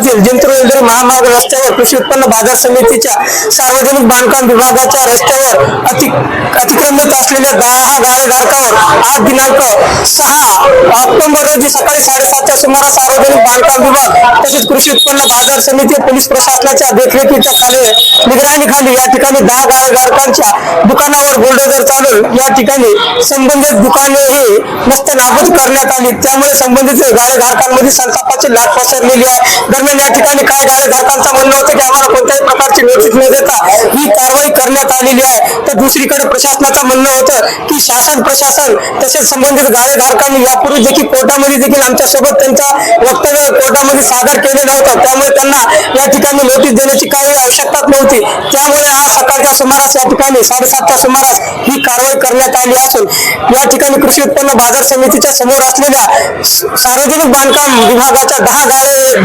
शहरातील जिंतूर वेल्डर महामार्ग रस्त्यावर कृषी उत्पन्न बाजार समितीच्या सार्वजनिक बांधकाम विभागाच्या रस्त्यावर अति अतिक्रमित असलेल्या दहा गाळेधारकावर आज दिनांक सहा ऑक्टोबर रोजी सकाळी साडेसातच्या सुमारास सार्वजनिक बांधकाम विभाग तसेच कृषी उत्पन्न बाजार समिती पोलीस प्रशासनाच्या देखरेखीच्या खाली निगराणीखाली या ठिकाणी दहा गाळेधारकांच्या दुकानावर बुलडोजर चालून या ठिकाणी संबंधित दुकाने ही नसते नाबूद करण्यात आली. त्यामुळे संबंधित गाळेधारकांमध्ये संतापाची लाट पसरलेली आहे. दरम्यान या ठिकाणी काय गाळेधारकांचं म्हणणं होतं की आम्हाला कोणत्याही प्रकारची नोटीस न देता ही कारवाई करण्यात आलेली आहे. तर दुसरीकडे प्रशासनाचं म्हणणं होतं की शासन प्रशासन तसेच संबंधित गाळेधारकांनी यापूर्वी देखील कोर्टामध्ये देखील आमच्यासोबत त्यांचा वक्तव्य कोर्टामध्ये सादर केलेला होता. त्यामुळे त्यांना या ठिकाणी नोटीस देण्याची काही आवश्यकताच नव्हती. त्यामुळे आज सकाळच्या सुमारास या ठिकाणी साडेसातच्या सुमारास ही कारवाई करण्यात आली असून या ठिकाणी कृषी उत्पन्न बाजार समितीच्या समोर असलेल्या सार्वजनिक बांधकाम विभागाच्या दहा गाळे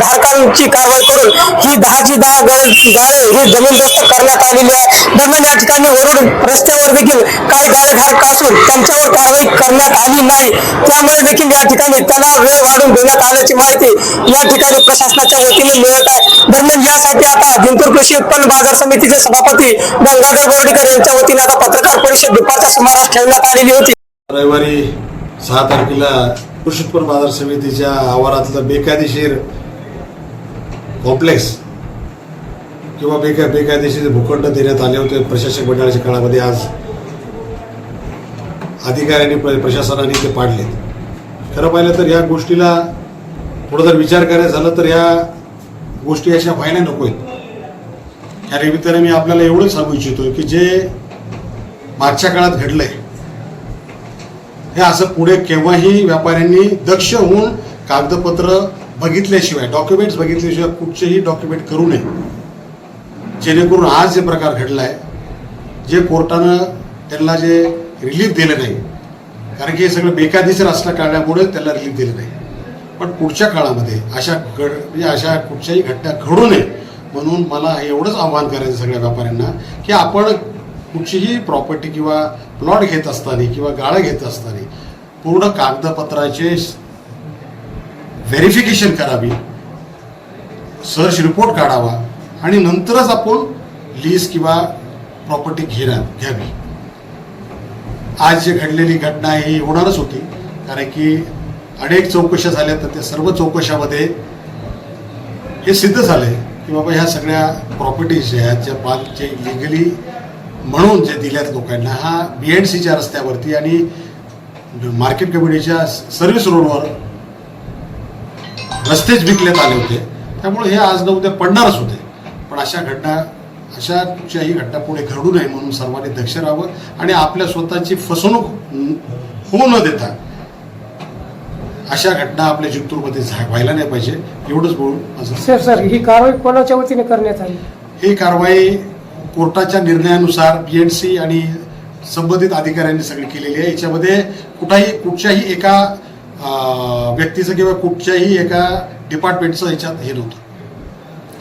ची कारवाई करून ही दहाची दहा गाळे ही जमीनदोस्त करण्यात आलेली आहे. दरम्यान या ठिकाणी वरून रस्त्यावर देखील काही गाळे धारक असून त्यांच्यावर कारवाई करण्यात आली नाही. त्यामुळे देखील या ठिकाणी त्याला वेळ वाढून देण्यात आल्याची माहिती या ठिकाणी प्रशासनाच्या वतीने मिळत आहे. दरम्यान यासाठी आता जिंतूर कृषी उत्पन्न बाजार समितीचे सभापती गंगाधर बोर्डीकर यांच्या वतीने आता पत्रकार परिषद दुपारच्या सुमारास ठेवण्यात आलेली होती. रविवारी सहा तारखेला कृषी उत्पन्न बाजार समितीच्या आवारातलं बेकायदेशीर कॉम्प्लेक्स किंवा बेका बेकायदेशीर भूखंड देण्यात आले होते प्रशासक मंडळाच्या काळामध्ये आज. अधिकाऱ्यांनी प्रशासनाने ते पाडले खरं पाहिलं तर या गोष्टीला थोडं जर विचार करायचा झाला तर या गोष्टी अशा व्हायला नको आहेत या निमित्ताने मी आपल्याला एवढंच सांगू इच्छितो की जे मागच्या काळात घडलंय हे असं पुढे केव्हाही व्यापाऱ्यांनी दक्ष होऊन कागदपत्र बघितल्याशिवाय डॉक्युमेंट्स बघितल्याशिवाय कुठचेही डॉक्युमेंट करू नये. जेणेकरून आज जे प्रकार घडला आहे जे कोर्टानं त्यांना जे रिलीफ दिलं नाही कारण की हे सगळं बेकायदेशीर असल्या कारणामुळे त्याला रिलीफ दिलं नाही. पण पुढच्या काळामध्ये अशा घड म्हणजे अशा कुठच्याही घटना घडू नये म्हणून मला एवढंच आव्हान करायचं सगळ्या व्यापाऱ्यांना की आपण कुठचीही प्रॉपर्टी किंवा प्लॉट घेत असताना किंवा गाळं घेत असताना पूर्ण कागदपत्राचे व्हेरिफिकेशन करावी. सर्च रिपोर्ट काढावा आणि नंतरच आपण लीज किंवा प्रॉपर्टी घेणार घ्यावी. आज जे घडलेली घटना आहे ही होणारच होती. कारण की अनेक चौकशा झाल्या तर त्या सर्व चौकशामध्ये हे सिद्ध झालंय की बाबा ह्या सगळ्या प्रॉपर्टीज ज्या आहेत ज्या बाल जे लिगली म्हणून जे दिल्यात लोकांना हा बी एन सीच्या रस्त्यावरती आणि मार्केट कमिटीच्या सर्व्हिस रोडवर रस्तेच विकण्यात आले होते. त्यामुळे हे आज न उद्या पडणारच होते. पण अशा घटना अशा कुठच्याही घटना पुढे घडू नये म्हणून सर्वांनी दक्ष राहावं आणि आपल्या स्वतःची फसवणूक होऊ न देता अशा घटना आपल्या जिंतूरमध्ये व्हायला नाही पाहिजे. एवढंच बोलून सर सर ही कारवाई कोणाच्या वतीने करण्यात आली? ही कारवाई कोर्टाच्या निर्णयानुसार बी एन सी आणि संबंधित अधिकाऱ्यांनी सगळी केलेली आहे. याच्यामध्ये कुठाही कुठच्याही एका व्यक्तीचं किंवा कुठच्याही एका डिपार्टमेंटचं याच्यात हे नव्हतं.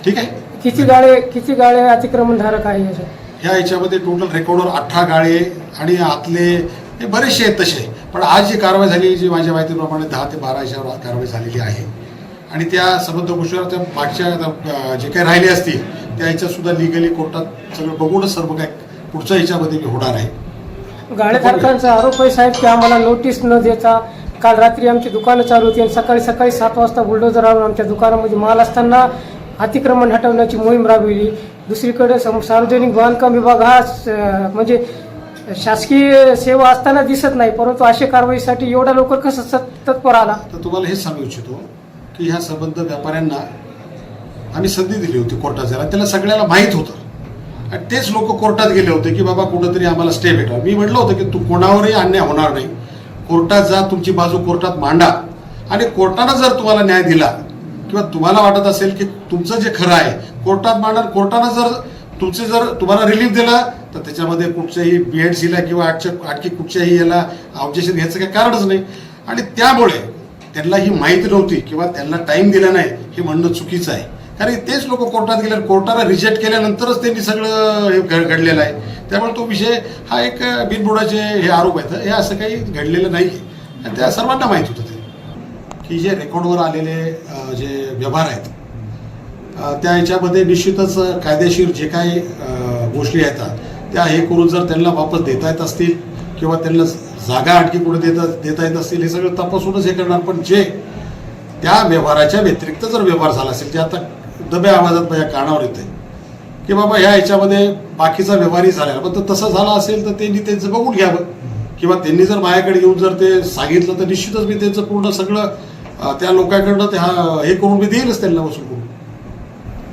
ठीक आहे? किती गाळे किती गाळे अतिक्रमण धारक आहे ह्या याच्यामध्ये टोटल रेकॉर्डवर अठरा गाळे आणि आतले हे बरेचसे आहेत तसे. पण आज जी कारवाई झाली जी माझ्या माहितीप्रमाणे दहा ते बारा याच्यावर कारवाई झालेली आहे. आणि त्या संबंध गोष्टीवर त्या मागच्या जे काही राहिले असतील त्या याच्यात सुद्धा लिगली कोर्टात सगळं बघूनच सर्व काय पुढच्या याच्यामध्ये होणार आहे. गाळेधारकांचा आरोप आहे साहेब की आम्हाला नोटीस न देता काल रात्री आमची दुकानं चालू होती आणि सकाळी सकाळी सात वाजता बुलडोजरावर आमच्या दुकानामध्ये माल असताना अतिक्रमण हटवण्याची मोहीम राबविली. दुसरीकडे सम- सार्वजनिक बांधकाम विभाग हा स- म्हणजे शासकीय सेवा असताना दिसत नाही परंतु अशा कारवाईसाठी एवढा लवकर कसं तत्पर आला? तर तुम्हाला हे सांगू इच्छितो की ह्या संबंध व्यापाऱ्यांना आम्ही संधी दिली होती कोर्टात. जायला त्याला सगळ्याला माहीत होतं. आणि तेच लोक कोर्टात गेले होते की बाबा कुठंतरी आम्हाला स्टे भेटावा. मी म्हटलं होतं की तू कोणावरही अन्याय होणार नाही. कोर्टात जा तुमची बाजू कोर्टात मांडा. आणि कोर्टानं जर तुम्हाला न्याय दिला किंवा तुम्हाला वाटत असेल की तुमचं जे खरं आहे कोर्टात मांडा कोर्टानं जर तुमचे जर तुम्हाला रिलीफ दिला तर त्याच्यामध्ये कुठच्याही बी एड सीला किंवा आठच्या आणखी कुठच्याही याला ऑब्जेक्शन घ्यायचं काही कारणच नाही. आणि त्यामुळे त्यांना ही माहिती नव्हती किंवा त्यांना टाइम दिला नाही हे म्हणणं चुकीचं आहे. कारण तेच लोक कोर्टात गेले कोर्टाला रिजेक्ट केल्यानंतरच त्यांनी सगळं हे घड- घडलेलं आहे. त्यामुळे तो विषय हा एक बिनबुडाचे हे आरोप आहेत. हे असं काही घडलेलं नाही आणि त्या सर्वांना माहीत होतं ते. की जे रेकॉर्डवर आलेले जे व्यवहार आहेत त्या याच्यामध्ये निश्चितच कायदेशीर जे काही गोष्टी येतात त्या हे करून जर त्यांना वापस देता येत असतील किंवा त्यांना जागा आणखी कुठे देता देता येत असतील हे सगळं तपासूनच हे करणार. पण जे त्या व्यवहाराच्या व्यतिरिक्त जर व्यवहार झाला असेल जे आता दब्या आवाजात माझ्या कानावर येते की बाबा ह्या ह्याच्यामध्ये बाकीचा व्यवहारही झालेला. पण तर तसं झालं असेल तर त्यांनी त्यांचं बघून घ्यावं. किंवा त्यांनी जर माझ्याकडे येऊन जर ते सांगितलं तर निश्चितच मी त्यांचं पूर्ण सगळं त्या लोकांकडनं त्या हे करून मी देईलच त्यांना वसूल करून.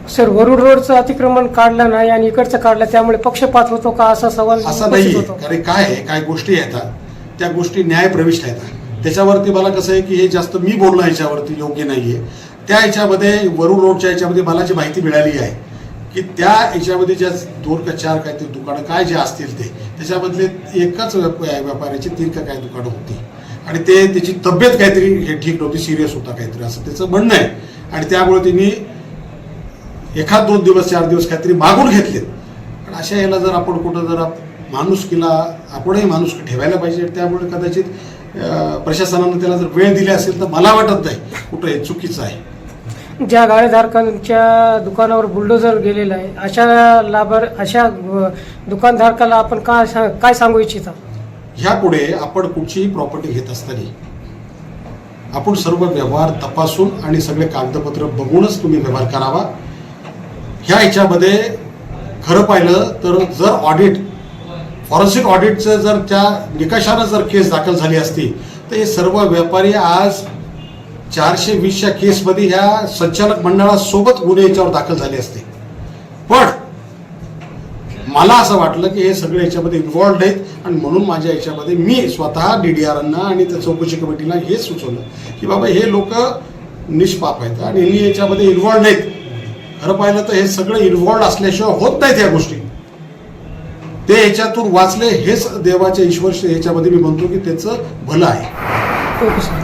सर वरुड रोडचं अतिक्रमण काढलं नाही आणि इकडचं काढलं त्यामुळे पक्षपात होतो का? असा सवाल असं नाही. होतो. कारण काय आहे? काय गोष्टी येतात त्या गोष्टी न्यायप्रविष्ट आहेत त्याच्यावरती मला कसं आहे की हे जास्त मी बोलणं याच्यावरती योग्य नाहीये. त्या याच्यामध्ये वरुण रोडच्या याच्यामध्ये मला जी माहिती मिळाली आहे की त्या याच्यामध्ये ज्या दोन का चार काहीतरी दुकानं काय जे असतील ते त्याच्यामधले एकाच व्यापाऱ्याची तीन का काय दुकानं होती. आणि ते त्याची तब्येत काहीतरी हे ठीक नव्हती सिरियस होता काहीतरी असं त्याचं म्हणणं आहे. आणि त्यामुळे त्यांनी एखाद दोन दिवस चार दिवस काहीतरी मागून घेतलेत. पण अशा याला जर आपण कुठं जर माणुसकीला आपणही माणूस ठेवायला पाहिजे. त्यामुळे कदाचित प्रशासनानं त्याला जर वेळ दिली असेल तर मला वाटत नाही कुठं हे चुकीचं आहे. ज्या गाळेधारकांच्या दुकानावर बुलडोजर गेलेला आहे अशा लाभार अशा दुकानधारकाला आपण काय सांग- काय सांगू इच्छिता? ह्यापुढे आपण कुठचीही प्रॉपर्टी घेत असताना आपण सर्व व्यवहार तपासून आणि सगळे कागदपत्र बघूनच तुम्ही व्यवहार करावा. ह्या ह्याच्यामध्ये खरं पाहिलं तर जर ऑडिट फॉरेन्सिक ऑडिटचं जर त्या निकषानं जर केस दाखल झाली असती तर हे सर्व व्यापारी आज चारशे वीसच्या केसमध्ये ह्या संचालक मंडळासोबत गुन्हे याच्यावर दाखल झाले असते. पण मला असं वाटलं की हे सगळे याच्यामध्ये इन्व्हॉल्ड आहेत आणि म्हणून माझ्या याच्यामध्ये मी स्वतः डी डी आरांना आणि त्या चौकशी कमिटीला हे सुचवलं की बाबा हे लोक निष्पाप आहेत आणि यांनी याच्यामध्ये इन्व्हॉल्ड आहेत. खरं पाहिलं तर हे सगळं इन्व्हॉल्ड असल्याशिवाय होत नाहीत या गोष्टी. ते याच्यातून वाचले हेच देवाच्या ईश्वर याच्यामध्ये मी म्हणतो की त्याचं भलं आहे.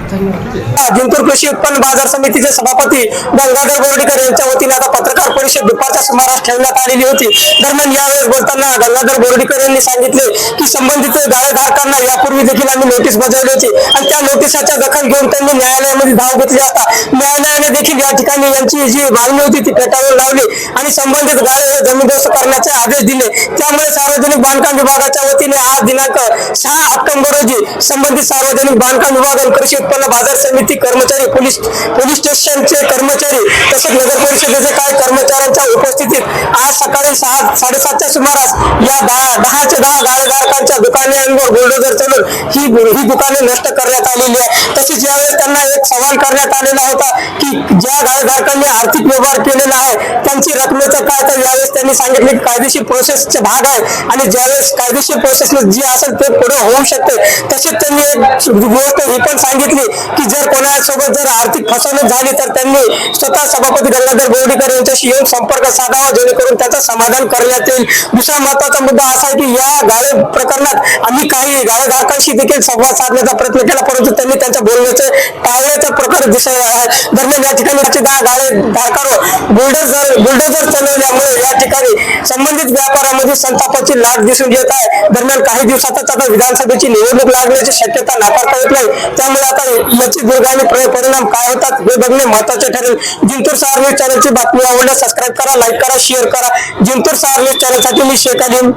जिंतूर कृषी उत्पन्न बाजार समितीचे सभापती गंगाधर बोर्डीकर यांच्या वतीने आता पत्रकार परिषद दुपारच्या सुमारास ठेवण्यात आलेली होती. दरम्यान यावेळेस बोलताना गंगाधर बोर्डीकर यांनी सांगितले की संबंधित गाळेधारकांना यापूर्वी देखील आम्ही नोटीस बजावली होती आणि त्या नोटिसाच्या दखल घेऊन त्यांनी न्यायालयामध्ये धाव घेतली असता न्यायालयाने देखील या ठिकाणी यांची जी मागणी होती ती फेटाळून लावली आणि संबंधित गाळे जमीनदोस्त करण्याचे आदेश दिले. त्यामुळे सार्वजनिक बांधकाम विभागाच्या वतीने आज दिनांक सहा ऑक्टोबर रोजी संबंधित सार्वजनिक बांधकाम विभाग आणि कृषी उत्पन्न बाजार समिती कर्मचारी पोलीस पोलीस स्टेशनचे कर्मचारी तसेच नगर परिषदेचे काही कर्मचाऱ्यांच्या उपस्थितीत आज सकाळी सहा साडेसातच्या सुमारास या दहा दहाचे दहा गाळेधारकांच्या दुकानांवर बुलडोजर चालून ही ही दुकाने नष्ट करण्यात आलेली आहे तसेच यावेळेस त्यांना एक सवाल करण्यात आलेला होता की ज्या गाळेधारकांनी आर्थिक व्यवहार केलेला आहे त्यांची रकमेचं काय? तर यावेळेस त्यांनी सांगितले की कायदेशीर प्रोसेसचे भाग आहे आणि ज्यावेळेस कायदेशीर प्रोसेस जी असेल ते पुढे होऊ शकते. तसेच त्यांनी एक गोष्ट ही पण सांगितली की जर कोणासोबत जर आर्थिक फसवणूक झाली तर त्यांनी स्वतः सभापती गंगाधर बोर्डीकर यांच्याशी येऊन संपर्क साधावा जेणेकरून त्याचं समाधान करण्यात येईल. दुसरा महत्त्वाचा मुद्दा असा आहे की या गाळे प्रकरणात आम्ही काही गाळेधारकांशी देखील संवाद साधण्याचा प्रयत्न केला परंतु त्यांनी त्यांच्या बोलण्याचे टाळण्याचा प्रकार दिसत आहे. दरम्यान या ठिकाणी दहा गाळे धारकावर बुलडोजर बुलडोजर चालवल्यामुळे या ठिकाणी संबंधित व्यापारामध्ये संतापाची लाट दिसून येत आहे. दरम्यान काही दिवसातच आता विधानसभेची निवडणूक लागण्याची शक्यता नाकारता येत नाही. त्यामुळे आता याचे प्रय परिणाम काय होतात हे बघणे महत्त्वाचे ठरेल. जिंतूर सहार न्यूज चॅनलची बातमी आवडल्या सबस्क्राईब करा लाईक करा शेअर करा. जिंतूर सहार न्यूज चॅनलसाठी मी शेखा देईन